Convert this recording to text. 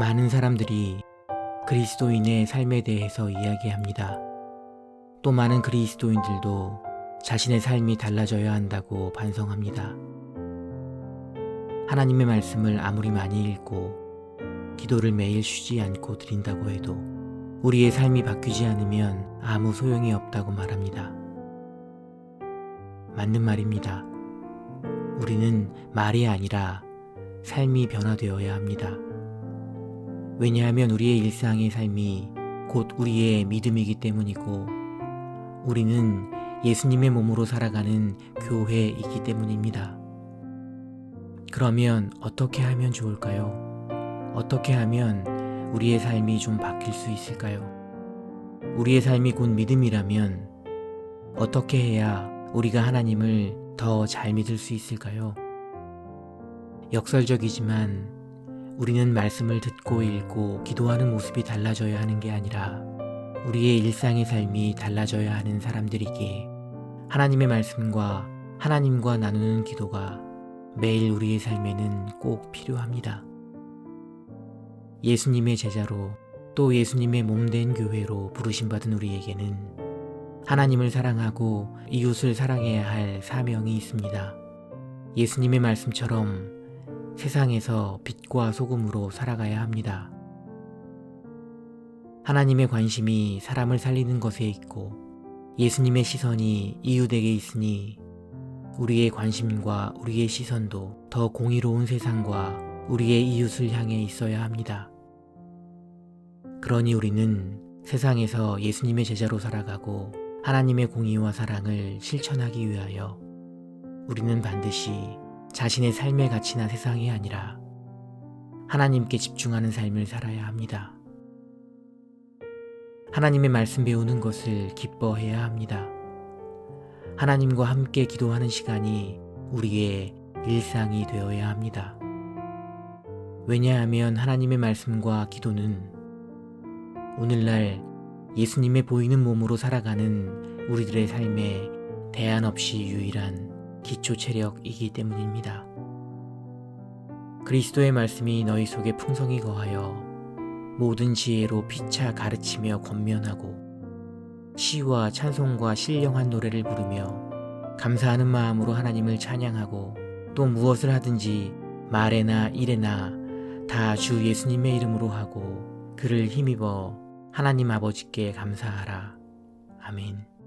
많은 사람들이 그리스도인의 삶에 대해서 이야기합니다. 또 많은 그리스도인들도 자신의 삶이 달라져야 한다고 반성합니다. 하나님의 말씀을 아무리 많이 읽고 기도를 매일 쉬지 않고 드린다고 해도 우리의 삶이 바뀌지 않으면 아무 소용이 없다고 말합니다. 맞는 말입니다. 우리는 말이 아니라 삶이 변화되어야 합니다. 왜냐하면 우리의 일상의 삶이 곧 우리의 믿음이기 때문이고 우리는 예수님의 몸으로 살아가는 교회이기 때문입니다. 그러면 어떻게 하면 좋을까요? 어떻게 하면 우리의 삶이 좀 바뀔 수 있을까요? 우리의 삶이 곧 믿음이라면 어떻게 해야 우리가 하나님을 더 잘 믿을 수 있을까요? 역설적이지만 우리는 말씀을 듣고 읽고 기도하는 모습이 달라져야 하는 게 아니라 우리의 일상의 삶이 달라져야 하는 사람들이기에 하나님의 말씀과 하나님과 나누는 기도가 매일 우리의 삶에는 꼭 필요합니다. 예수님의 제자로 또 예수님의 몸된 교회로 부르심받은 우리에게는 하나님을 사랑하고 이웃을 사랑해야 할 사명이 있습니다. 예수님의 말씀처럼 세상에서 빛과 소금으로 살아가야 합니다. 하나님의 관심이 사람을 살리는 것에 있고 예수님의 시선이 이웃에게 있으니 우리의 관심과 우리의 시선도 더 공의로운 세상과 우리의 이웃을 향해 있어야 합니다. 그러니 우리는 세상에서 예수님의 제자로 살아가고 하나님의 공의와 사랑을 실천하기 위하여 우리는 반드시 자신의 삶의 가치나 세상이 아니라 하나님께 집중하는 삶을 살아야 합니다. 하나님의 말씀 배우는 것을 기뻐해야 합니다. 하나님과 함께 기도하는 시간이 우리의 일상이 되어야 합니다. 왜냐하면 하나님의 말씀과 기도는 오늘날 예수님의 보이는 몸으로 살아가는 우리들의 삶에 대안 없이 유일한 기초 체력이기 때문입니다. 그리스도의 말씀이 너희 속에 풍성히 거하여 모든 지혜로 피차 가르치며 권면하고 시와 찬송과 신령한 노래를 부르며 감사하는 마음으로 하나님을 찬양하고 또 무엇을 하든지 말에나 일에나 다 주 예수님의 이름으로 하고 그를 힘입어 하나님 아버지께 감사하라. 아멘.